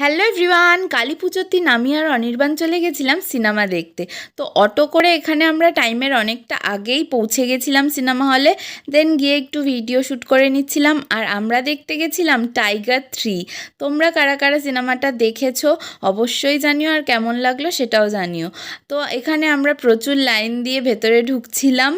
Hello everyone, Kali পুজোর দিন আমি আর অনির্বাণ চলে গেছিলাম সিনেমা দেখতে। তো অটো করে এখানে আমরা টাইমের অনেকটা আগেই পৌঁছে গেছিলাম সিনেমা হলে। দেন গিয়ে একটু ভিডিও শ্যুট করে নিচ্ছিলাম। আর আমরা দেখতে গেছিলাম টাইগার থ্রি তোমরা কারা কারা সিনেমাটা দেখেছ অবশ্যই জানিও আর কেমন লাগল সেটাও জানিও। তো এখানে আমরা প্রচুর লাইন দিয়ে ভেতরে ঢুকছিলাম।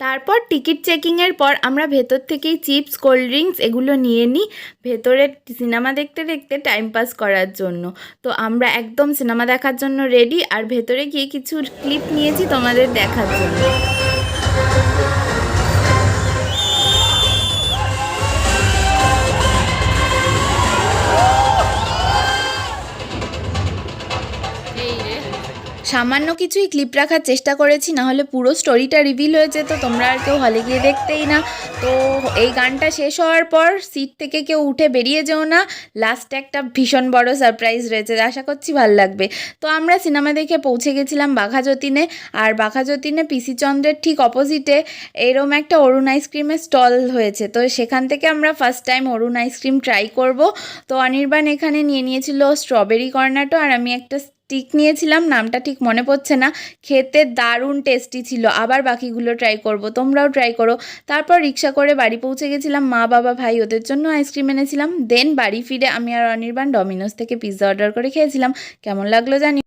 তারপর টিকিট চেকিংয়ের পর আমরা ভেতর থেকেই চিপস, কোল্ড ড্রিঙ্কস এগুলো নিয়ে নিই ভেতরে সিনেমা দেখতে দেখতে টাইম পাস করার জন্য। তো আমরা একদম সিনেমা দেখার জন্য রেডি আর ভেতরে গিয়ে কিছু ক্লিপ নিয়েছি তোমাদের দেখার জন্য। সামান্য কিছুই ক্লিপ রাখার চেষ্টা করেছি, না হলে পুরো স্টোরিটা রিভিল হয়ে যেত, তোমরা আর কেউ হলে গিয়ে দেখতেই না। তো এই গানটা শেষ হওয়ার পর সিট থেকে কেউ উঠে বেরিয়ে যেও না লাস্টে একটা ভীষণ বড় সারপ্রাইজ রয়েছে, আশা করছি ভালো লাগবে। তো আমরা সিনেমা দেখে পৌঁছে গেছিলাম বাঘাযতীনে, আর বাঘাযতীনে পিসি চন্দ্রের ঠিক অপোজিটে এরম একটা অরুণ আইসক্রিমের স্টল হয়েছে। তো সেখান থেকে আমরা first time Arun ice cream try করব। তো অনির্বাণ এখানে নিয়ে নিয়েছিল স্ট্রবেরি কর্নাটো আর আমি একটা স্টিক নিয়েছিলাম, নামটা ঠিক মনে পড়ছে না। খেতে দারুণ টেস্টি ছিল, আবার বাকিগুলো ট্রাই করব, তোমরাও ট্রাই করো। তারপর রিক্সা করে বাড়ি পৌঁছে গেছিলাম মা, বাবা, ভাই, ওদের জন্য আইসক্রিম এনেছিলাম। দেন বাড়ি ফিরে আমি আর অনির্বাণ ডমিনোস থেকে পিৎজা অর্ডার করে খেয়েছিলাম। কেমন লাগল জানি